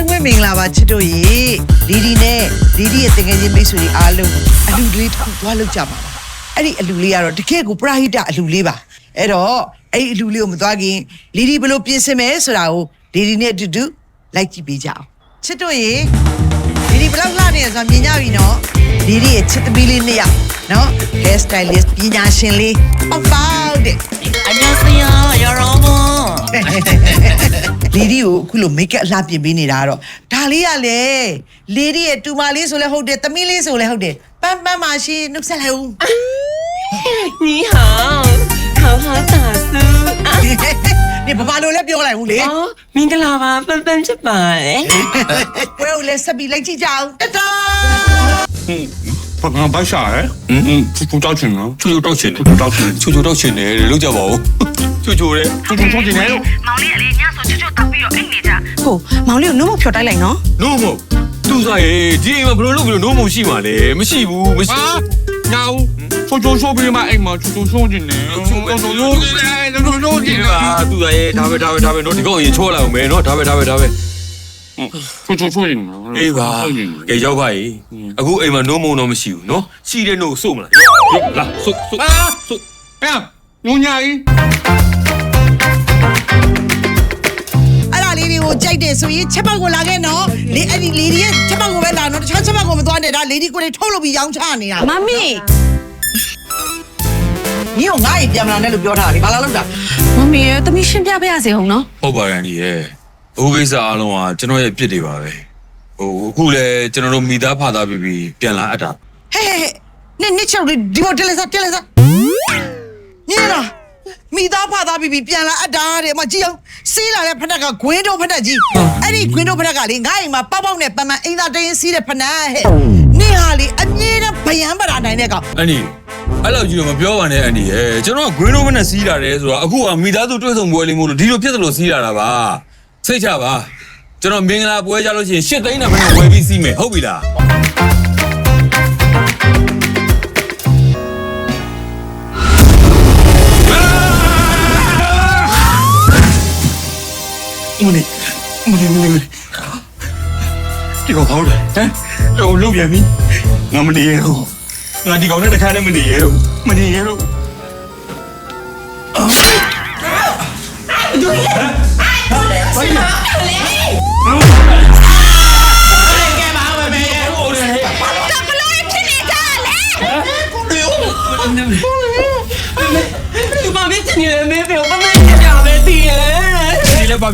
လုံးပဲမင်္ဂလာပါချစ်တို့ရေလီဒီနဲ့လီဒီရဲ့တကယ်ချင်းမိတ်ဆွေတွေအားလုံးအလူလေးတစ်ခုသွားလောက်ကြပါလားအဲ့ဒီအလူလေးကတော့တကယ်ကိုပရာဟိတအလူလေးပါအဲ့တော့အဲ့ဒီအလူလေးကိုမသွားခင်လီဒီဘယ်လိုပြင်ဆင်မယ်ဆိုတာကိုလီဒီနဲ့အတူတူလိုက်ကြည့်ပေးကြအောင်ချစ်တို့ရေလီဒီဘယ်လောက်လှနေရဆိုတာမြင်ကြပြီနော်လီဒီရဲ့ချစ်သမီးလေးနှစ်ယောက်နော် hair stylist ပညာရှင်လေးအပေါက်တဲ့ 안녕하세요 여러분 လီဒီကိုအခုလို make up အလှပြင်ပေးနေတာကတော့ဒါလေးကလေလီဒီရဲ့တူမလေးဆိုလဲဟုတ်တယ်သမီးလေးဆိုလဲဟုတ်တယ်ပန်းပန်းပါရှင်နှုတ်ဆက်လိုက်ဦး 你好好好打书啊 နေဘာဘာလို့လဲပြောလိုက်ဦးလေ 哦မင်္ဂလာပါပန်းပန်းဖြစ်ပါတယ် ပွဲကိုလည်းဆက်ပြီးလိုက်ကြည့်ကြအောင်တတာ ဘာငါဘာရှာလဲอืมချူချူတောက်ချင်နော် ချိုချိုတောက်ချင်တယ် ချူတောက်ချင် ချိုချိုတောက်ချင်တယ်လို့ကြပါဦးချိုချိုတဲ့ ချူချူတောက်ချင်တယ်လို့ မောင်လေးကလေညဆို ု ကြကိုမောင်လေးကိုနှုတ်မဖြော်တိုက်လိုက်နော်နို့မို့သူစားရဲ့ဒီအိမ်မှာဘယ်လိုလုပ်ပြီးတော့နို့မို့ရှိမှာလဲမရှိဘူးမရှိဟာညာဦးချူချူရှိုးပြီးမှအိမ်မှာချူချူရှိုးချင်တယ်ချူချူရှိုးချင်တယ်ချူချူရှိုးချင်တယ်အာသူစားရဲ့ဒါပဲဒါပဲဒါပဲနော်ဒီကောင်ရင်ချောလာအောင်မယ်နော်ဒါပဲဒါပဲဒါပဲချူချူရှိုးချင်အေးပါကဲရောက်ပါ ਈ အခုအိမ်မှာနို့မို့တော့မရှိဘူးနော်ရှိတဲ့နို့စု့မလားရောက်လာစု့စု့အာဆုဟဲ့ညူညာကြီး ကိုကြိုက်တယ်ဆိုရင်ချက်ပေါက်ကိုလာခဲ့နော်လေအဲ့ဒီလီဒီရဲ့ချက်ပေါက်ကိုပဲလာနော်တခြားချက်ပေါက်ကိုမသွားနဲ့ဒါလီဒီကိုတွေထုတ်လုပ်ပြီးရောင်းချနေတာမမီညီကငါ့ရင်ပြန်မလာနဲ့လို့ပြောထားတာလေဘာလာလို့တာမမီရဲ့တမီးရှင်းပြပေးရစေဟုတ်နော်ဟုတ်ပါရန်ဒီရဲ့အခုကိစ္စအားလုံးကကျွန်တော်ရဲ့အပြစ်တွေပါပဲဟိုအခုလဲကျွန်တော်တို့မိသားဖသားပြီးပြီးပြန်လာအပ်တာဟဲ့ဟဲ့ဟဲ့နင်နစ်ချောက်လေးဒီဘောတယ်လက်စားတယ်လက်စားညီလား မိသားဖသားပြီးပြီးပြန်လာအပ်တာတဲ့မကြည့်အောင်စီးလာတဲ့ဖက်တက်ကဂွင်းတို့ဖက်တက်ကြီးအဲ့ဒီဂွင်းတို့ဖက်တက်ကလေငါ့အိမ်မှာပေါက်ပေါက်နဲ့ပန်ပန်အိမ်သားတင်းစီးတဲ့ဖက်နက်ဟဲ့နင်ဟာလေအမြဲတမ်းဗယံပရာနိုင်တဲ့ကောင်အန်ဒီအဲ့လောက်ကြီးတော့မပြောပါနဲ့အန်ဒီရဲ့ကျွန်တော်က green room နဲ့စီးလာတယ်ဆိုတော့အခုကမိသားစုတွေ့ဆုံပွဲလေးမို့လို့ဒီလိုဖြစ်သလိုစီးလာတာပါစိတ်ချပါကျွန်တော်မင်္ဂလာပွဲကြလို့ရှိရင်ရှစ်သိန်းနဲ့ဘယ်နဲ့ဝယ်ပြီးစီးမယ်ဟုတ်ပြီလား မနေမနေမနေဒီကောင်ဟောတယ်ဟမ်ဟိုလုံးပြန်ပြီငါမနေရတော့ငါဒီကောင်နဲ့တခါနဲ့မနေရတော့မနေရတော့ဒီ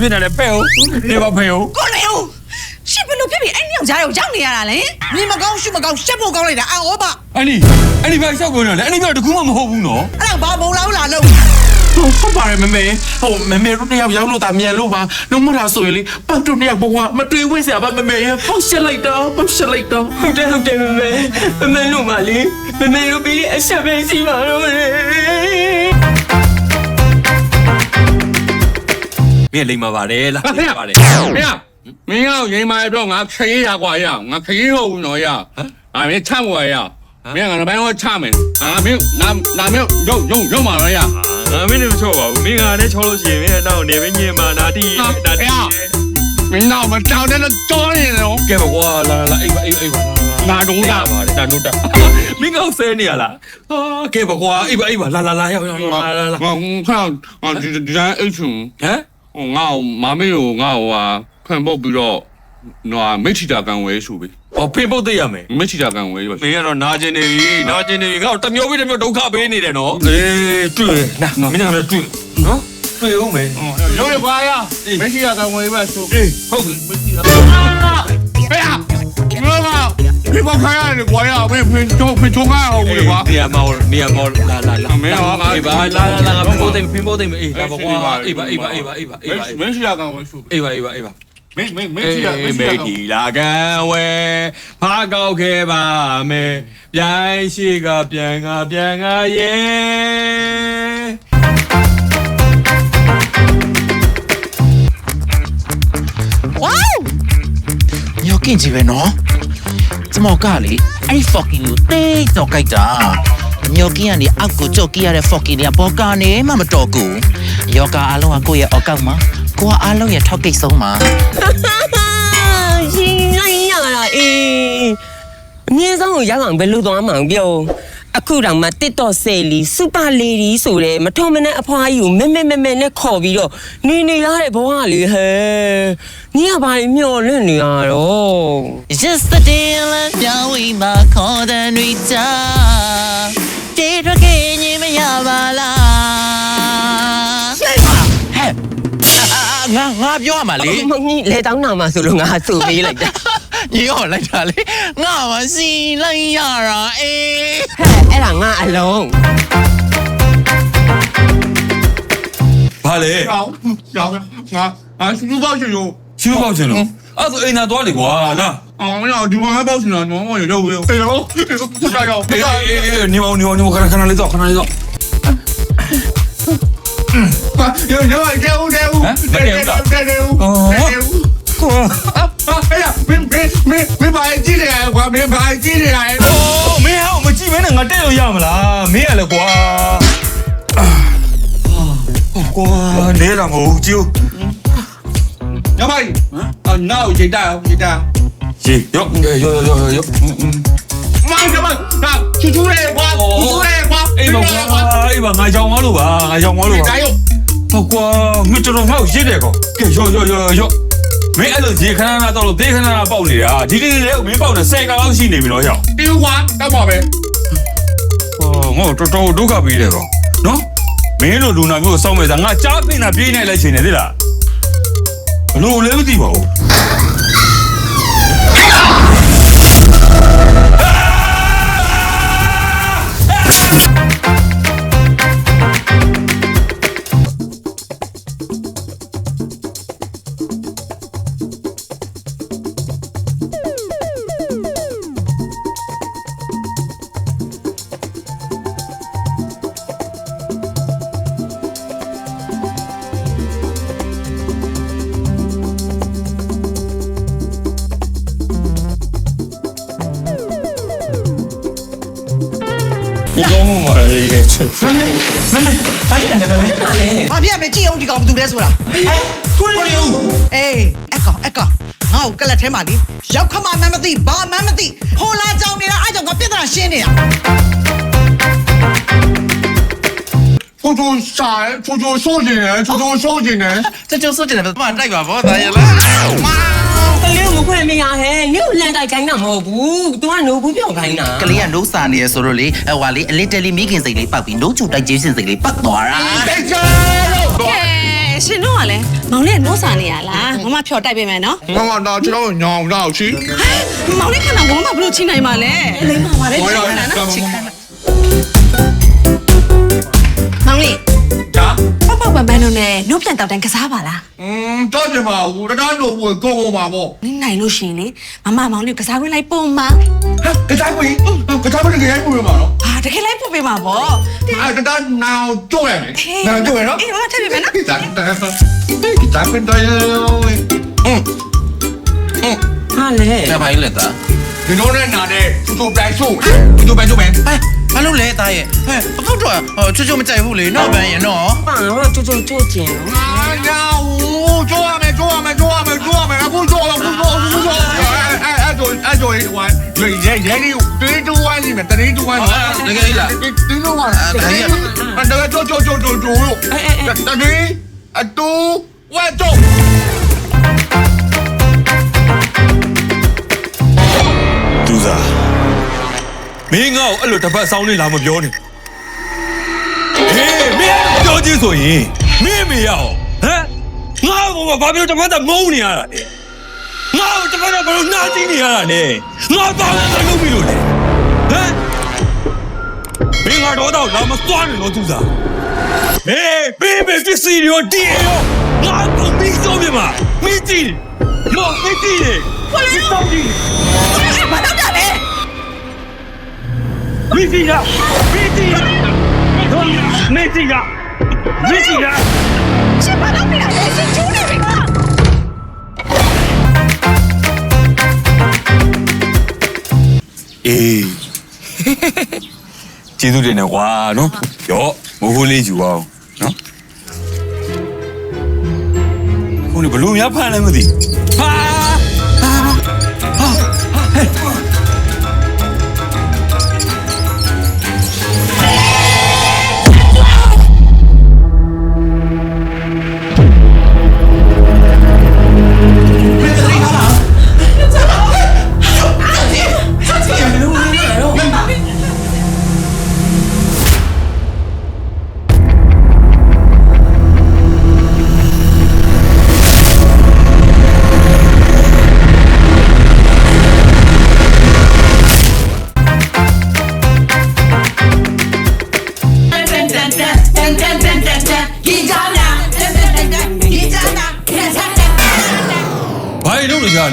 ဖြစ်နေလဲပဲ့ဟုတ်ဒီဘာဖေဟုတ်ကိုလေဦးရှစ်ဘယ်လိုဖြစ်ပြီးအဲ့ညောင်ကြားကိုရောက်နေရတာလဲမြင်မကောင်းရှုမကောင်းရှက်ဖို့ကောင်းလိုက်တာအော်ပါအန်ဒီအန်ဒီဘာလျှောက်ကုန်နေလဲအန်ဒီကတော့တကူမှမဟုတ်ဘူးနော်အဲ့ဒါဘာမုံလာဘူးလားလို့ဟုတ်ပါတယ်မမေဟိုမမေတို့တယောက်ရောက်လို့တာမြန်လို့ပါလုံးမလားဆိုရင်လေပတ်တို့တယောက်ဘဝမတွေ့ဝင့်စရာပါမမေပေါက်ရှက်လိုက်တော့ပေါက်ရှက်လိုက်တော့ဟုတ်တယ်ဟုတ်တယ်မမေမမေလို့မလေးမမေတို့ပြီးအဆက်ပဲရှိပါတော့လေ င်းလိမ်မာပါတယ်လားဟဲ့ဟဲ့ပါတယ်ဟဲ့မင်းရောက်ရင်မာတော့ငါခရေးရကွာရငါခရေးဟုတ်ဘူးနော်ရအာမင်းချမ်းဝရမင်းကလည်းဘယ်တော့ချမယ်အာမင်းနာနာမင်းရုံရုံရုံမှာရငါမင်းတို့ချော့ပါဘူးမင်းကလည်းချောလို့ရှိရင်မင်းတော့နေမညင်မာနာတီနာတီမင်းတော့မတောင်းတဲ့တော့နေတော့ကဲပါကွာလာလာအိပ်ပါအိပ်အိပ်ပါနာတော့တာပါတယ်ဒါတို့တာမင်းကောက်ဆဲနေရလားဟာကဲပါကွာအိပ်ပါအိပ်ပါလာလာလာရောက်ရောက်လာလာလာငါခါငါဒီဒီတိုင်းအိတ်ချွန်ဟမ်ဟို ငါမမေကိုငါဟိုဟာဖန်ပုတ်ပြီးတော့နော်မိထီတာကန်ဝဲဆိုပြီဟောဖေးပုတ်သိရမယ်မိထီတာကန်ဝဲပဲ မင်းကတော့နာကျင်နေပြီနာကျင်နေပြီငါ့ကိုတမျိုးပြီးတမျိုးဒုက္ခပေးနေတယ်နော်အေးတွေ့နာမင်းကလည်းတွေ့နော်တွေ့ဦးမယ် ရုံးရပါရမိထီတာကန်ဝဲပဲဆိုအေးဟုတ်ပြီဟဲ့ငါ ကဒီဘောခိုင်းရတယ်ကွာရမင်းဖင်ချိုးဖင်ချိုးကားဟုတ်ဘူးကွာနေရာမောနေရာမောလာလာလာမင်းရောငါအေးပါလာလာလာဖေးပုတ်သိဖေးပုတ်သိအေးဒါပါကွာအေးပါအေးပါအေးပါအေးပါအေးပါမိထီတာကန်ဝဲဆိုအေးပါအေးပါအေးပါမင်းမင်းမိအေးထီတာမိထီမေတာဒီလာကန်ဝဲဖားကောက်ခဲ့ပါမယ်ပြိုင်ရှိကပြန်ကပြန်ကရဲ့ညောကင်ကြီးပဲနော် ကျွန်တော်ကလေအဲ့ဒီ fucking ကိုတိတ်တော့ကြိုက်တာမျောကင်းကနေအောက်ကိုကြော့ကင်းရတဲ့ fucking တွေကဘောကနေမှမတော်ကိုယောဂအားလုံးကကိုယ့်ရဲ့အောက်ကောက်မှာကိုကအားလုံးရဲ့ထောက်ကိတ်ဆုံးမှာရှင်လိုက်ရတာအေးအမြင့်ဆုံးကိုရောက်အောင်ဘယ်လိုသွားမှောင်ပြော အခုတောင်မှတစ်တော့ဆယ်လီစူပါလေဒီဆိုတဲ့မထုံမနဲ့အဖွားကြီးကိုမဲမဲမဲမဲနဲ့ခေါ်ပြီးတော့နေနေရတဲ့ဘဝလေဟဲ့ညီကဘာလို့မျောလွင့်နေရတော့ Yesterday လည်းပြောင်းဝေးမှာခေါ်တဲ့တွေတာတေရကေညမရပါလားဟဲ့ငါငါပြောရမှာလေမကြီးလေတောင်းနာမှာဆိုလို့ငါဆိုပေးလိုက်တာညီဟောလိုက်တာလေငါမစီလိုက်ရတာအေး ဟဲ့အဲ့ဒါငါအလုံးဘာလဲရောင်းရောင်းငါငါစူပေါက်ချင်လို့ရှင်းပေါက်ချင်လို့အဲ့ဒါဆိုအိမ်သာသွားလေကွာလားအောင်ရဒီမှာပေါက်ချင်တာနော်မရတော့ဘူးအေးရောဆက်ကြရောအေးအေးအေးနေမောင်နေမောင်နေမောင်ခဏခဏလေးတော့ခဏလေးတော့ရရရတဲ့ဦးတဲ့ဦးတဲ့တဲ့တဲ့ဦးကိုအဲ့ရမင်းမင်းမင်းဘာကြည့်နေရကွာမင်းဘာကြည့် င်းရလေကွာကွာနေလာမဟုတ်ကြည့်ညမိုင်အနောက်ရေးတာရေးတာရေရောရောရောရောရောမိုင်ကမကချူချူလေးကွာချူချူလေးကွာအေးပါကွာအေးပါငါကြောင်သွားလို့ပါငါကြောင်သွားလို့ပါဒါရောဟုတ်ကွာမင်းတော်တော်ငါ့ကိုရစ်တယ်ကောကဲရောရောရောရောမင်းအဲ့လိုရေခဏခဏတော့လို့ဒေခဏခဏပေါက်နေတာဒီဒီလေးကိုမင်းပေါက်နေဆယ်ကောင်လောက်ရှိနေပြီတော့ရောက်တီကွာတော့ပါပဲ ဟောငါတော်တော်ဒုက္ခပေးတယ်ကောနော်မင်းလိုလူနာမျိုးကိုစောင့်မဲ့စားငါကြားဖိနေတာပြေးနေလိုက်ချင်တယ်သိလားဘလို့လည်းမသိပါဘူး မမမမဘာဖြစ်နေလဲမမလဲဘာဖြစ်မလဲကြည့်အောင်ဒီကောင်ဘာလုပ်လဲဆိုတာဟဲ့ကိုရီယူအေးအကောင်အကောင်ငါ့ကိုကလက်ထဲမှာလေရောက်ခမမမသိဘာမမသိဟိုလာကြောင်နေတာအဲ့ကြောင့်ငါပြဿနာရှင်းနေတာချိုချိုရှာချိုချိုဆိုးနေတယ်ချိုချိုဆိုးနေတယ်ချိုချိုဆိုးနေတယ်မတိုက်ပါဗောတာရလားမာ ကိုမခွင့်မရဟဲ့နင့်ကိုလန်တိုက်ခိုင်းတာမဟုတ်ဘူး तू ကနိုးဘူးပြောင်းခိုင်းတာကလေးကနိုးစာနေရဆိုတော့လေဟိုဟာလေအလစ်တလီမိခင်စိတ်လေးပောက်ပြီးနိုးချူတိုက်ကျေးစင်စိတ်လေးပတ်သွားတာတေချာကဲရှင်တို့ကလည်းမောင်လေးကနိုးစာနေရလားမမဖြော်တိုက်ပေးမယ်နော်မမတော့ကျွန်တော်ညောင်တော့ချီမောင်လေးခဏဝမ်းမဘလို့ချင်းနိုင်ပါလဲလိမ့်ပါပါလေဟောရချတာစ်ခဏက နှုတ်ပြန်တောက်တန်းကစားပါလားอืมတော့ဒီမှာဟိုတရားလို့ဝင်ကုန်ကုန်ပါဗောနင်းနိုင်လို့ရှိရင်လေမမမောင်လေးကိုကစားခွင့်လိုက်ပုံမှာဟဲ့ကစားပွင့်ကစားပွင့်တကယ်ပွင့်ပါနော်ဟာတကယ်လိုက်ပုံပေးမှာဗောအဲတရားနာတော့ရမယ်နာတော့ရနော်အေးမထပ်ပြမယ်နော်ကစားတာကစားပွင့်တော့ရอืมอืมဟာလေဒါပါလေတာဒီတော့နဲ့နာတဲ့သူတို့ပြိုင်ဆို့သူတို့ပြိုင်ဆို့ပဲဟဲ့ ဘာလို့လဲတာရဲ့ဟဲ့အခုတော့ဟိုချွတ်ချွတ်မကြိုက်ဘူးလေနော်ဗန်ရင်နော်ပါတော့ချိုချိုချိုကျင်အာညာဦးကျိုးရမယ်ကျိုးရမယ်ကျိုးရမယ်ကျိုးရမယ်အခုကျိုးအခုကျိုးအခုကျိုးအဲ့အဲ့ကျိုးအဲ့ကျိုးဝိုင်းရေရေရေဒီတူဝိုင်းနေမယ်တရီတူဝိုင်းတကယ်လားဒီတူဝိုင်းတရီအဲ့ဒါကျိုးကျိုးကျိုးကျိုးကျိုးလို့တရီအတူဝတ်တော့သူစား မင်းငါ့ကိုအဲ့လိုတစ်ပတ်ဆောင်းနေလာမပြောနဲ့ဟေးမင်းပြောကြည့်ဆိုရင်မင်းမရအောင်ဟမ်ငါ့ကိုဘာပြောတစ်ပတ်တမုန်းနေရတာလဲငါ့ကိုတစ်ပတ်တဘလို့နားကြည့်နေရတာလဲငါဘာလို့လုပ်ပြီးလို့လဲဟမ်မင်းငါတော့တော့လာမသွားနဲ့တော့သူစားဟေးဘေးဘေးစစ်စီရောဒီရောငါကိုမင်းစိုးပြမမင်းကြည့်ရောမင်းကြည့်လေဘာလဲ မိစီကမိစီတို့မိစီကမိစီကချစ်ပါတော့ပြန်လေစင်ကျူးနေပြီလားအေးကျေးဇူးတင်တယ်ကွာနော်ရော့မိုးခိုးလေးယူအောင်နော်ခုနေဘလူးများဖမ်းလည်းမသိဟာ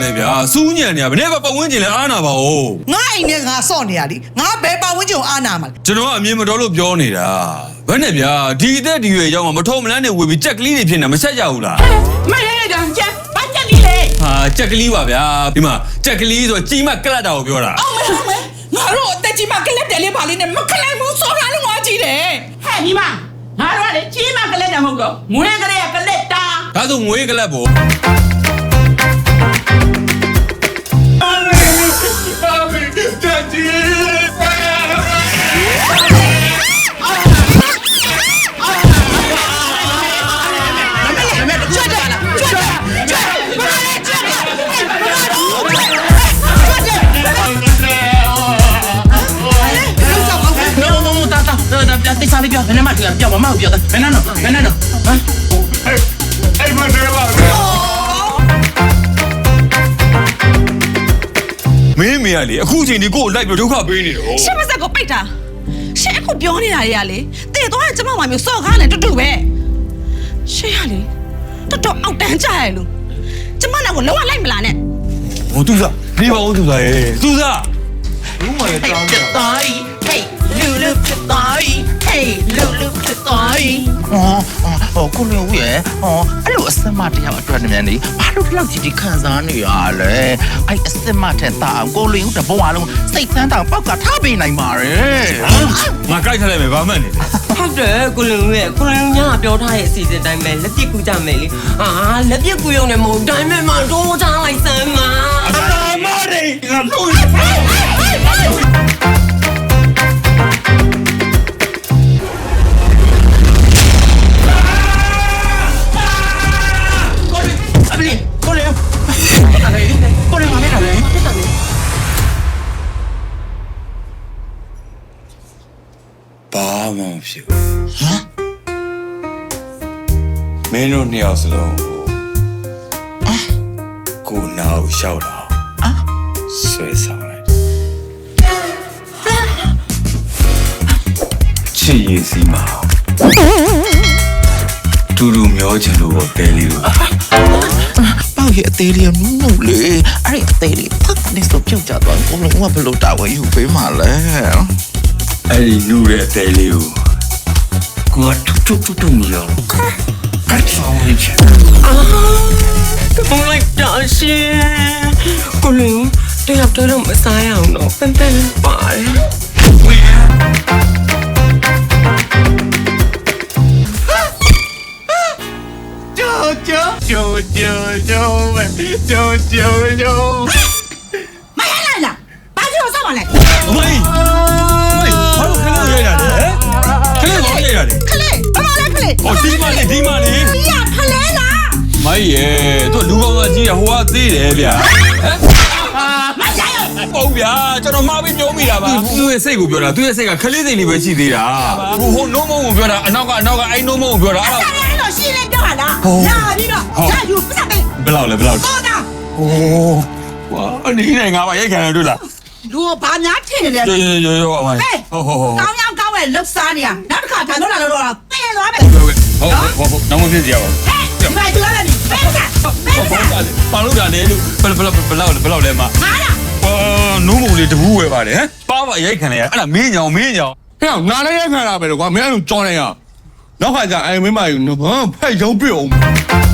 လဲဗျာစူးညံ့နေတာဘယ်နဲ့ပတ်ဝန်းကျင်လဲအားနာပါဦးငါအိမ်နဲ့ငါစော့နေရလीငါဘယ်ပါဝင်းကျုံအားနာမှာလဲကျွန်တော်ကအမြင်မတော်လို့ပြောနေတာဘယ်နဲ့ဗျာဒီအသက်ဒီရွယ်ရောက်မှမထုံမလန်းနဲ့ဝေပြီးကြက်ကလေးတွေဖြစ်နေမဆက်ကြဘူးလားမရရတော့ကျဘာချက်ဒီလေဟာကြက်ကလေးပါဗျာဒီမှာကြက်ကလေးဆိုကြီးမကလတ်တာကိုပြောတာအောင်မအောင်မငါတို့အသက်ကြီးမှကလက်တယ်လေးပါလေးနဲ့မခလိုက်ဘူးစောတာလို့ငါကြည့်တယ်ဟဲ့ဒီမငါတို့ကလေကြီးမှကလက်တယ်မဟုတ်တော့မွေးကလေးကကလက်တာဒါဆိုငွေကလတ်ပေါ့တက်ကြီး no no no တာတာတာတိစားလေးပြော ဘယ်နဲ့မှပြောမမပြောဘယ်နဲ့တော့ဘယ်နဲ့ မင်းမေကလေအခုချိန်ဒီကိုကိုလိုက်ပြီးဒုက္ခပေးနေတော့ရှက်မစက်ကိုပိတ်တာရှက်အခုပြောနေတာတွေကလေတည်သွားတဲ့ကျမမမျိုးစော့ကားနဲ့တူတူပဲရှက်ရလေတော်တော်အောက်တန်းကြရလို့ကျမနောက်ကိုလုံးဝလိုက်မလာနဲ့ဟိုသူစားနေပါဦးသူစားရေသူစားဖြစ်သွားပြီဟေးလူလူဖြစ်သွားပြီဟေးလူလူဖြစ်သွားပြီဟော ဟောကိုလူရဲ့ဟောအဲ့လိုအစမတရားအတွက်နေမြန်နေဘာလို့ဒီလောက်ကြီးဒီခံစားနေရလဲအဲ့အစမတဲ့တာကိုလူတဘဝလုံးစိတ်ဆန်းတောင်ပောက်ကထားပေးနိုင်ပါရဲ့ငါကြိုက်ထားလိုက်မယ်ဗာမှန်နေဟုတ်တယ်ကိုလုံရဲ့ကိုလုံညာပြောထားရဲ့အစီအစဉ်တိုင်းပဲလက်ပြကူကြမယ်လေအာလက်ပြကူရုံနဲ့မဟုတ်တိုင်းမဲ့မှာတော့ချလိုက်စမ်းပါမရိငါတို့ ကိုလူမလေးတာလေဘာမှမဖြစ်ဘူးဟမ်မင်းတို့နှစ်ယောက်စလုံးကိုအာကိုနာကိုရှောက်တာအာဆွဲဆောင်လိုက်ချစ်ရည်စီမအောင်တူတူမျောချင်လို့ပဲပဲလေးလို့ပေါ့ ရဲ့အသေးလေးနူးနူးလေအဲ့ဒီအသေးလေးဖတ်နေဆိုပြုတ်ကြသွားကိုလူကဘလို့တာဝဲယူပေးမှလဲအဲ့ဒီနူတဲ့အသေးလေးကိုကိုကတူတူတူတူမြောကတ်ဆောင်ရချင်ဘုံလိုက်တာရှင်ကိုလုံတယောက်တည်းတော့မစားရအောင်တော့ပန်းပန်းပါတယ် ကျိုးကျိုးကျိုးပဲကျိုးကျိုးကျိုးမရလိုက်လားဘာလို့စော့ပါလဲအမေအမေဘာလို့ခဏရိုက်တာလဲခဏဘာရိုက်တာလဲခလေးဘာမလဲခလေးဟောဒီမလေးဒီမလေးမရခလေးလားမိုက်ရဲ့သူလူကောင်းကကြီးရဟိုကသေးတယ်ဗျာဟမ်မရရဟုတ်ဗျာကျွန်တော်မှားပြီးပြောမိတာပါသူ့ရဲ့စိတ်ကိုပြောတာသူ့ရဲ့စိတ်ကခလေးစိတ်လေးပဲရှိသေးတာဟိုဟိုနှုံးမုံကိုပြောတာအနောက်ကအနောက်ကအဲ့နှုံးမုံကိုပြောတာအဲ့တာ လည်းတော့ရှင်းနေပြောတာလားလာပြီးတော့လာယူပတ်တယ်ဘယ်လောက်လဲဘယ်လောက်တော့တာဟိုဝါအနည်းနဲ့ငါပါရိုက်ခံရတွေ့လားလူဘာများထင်နေလဲရောရောရောရောအမိုင်းဟေးဟုတ်ဟုတ်ဟုတ်ကောင်းရောက်ကောင်းရဲ့လှုပ်ရှားနေရနောက်တစ်ခါထန်တော့လာလို့တော့တင်းသွားမယ်ဟုတ်ဟုတ်ဟုတ်နောက်မဖြစ်ကြပါဘူးဟဲ့ဒီမှာတူလာတယ်ပဲကပဲကပါလို့တာလေလို့ဘယ်ဘယ်ဘယ်လောက်ဘယ်လောက်လဲမဟာလားအော်နိုးမုံလေးတဘူးဝယ်ပါတယ်ဟမ်ပါပါရိုက်ခံလိုက်ရအဲ့ဒါမင်းညောင်မင်းညောင်ဟဲ့ငါလည်းရခံတာပဲလို့ကွာမင်းအဲ့လိုကြောနေရ နောက်ခါကျအဲ့မင်းမယူနော်ဘာဖက်ရုံးပြုတ်အောင်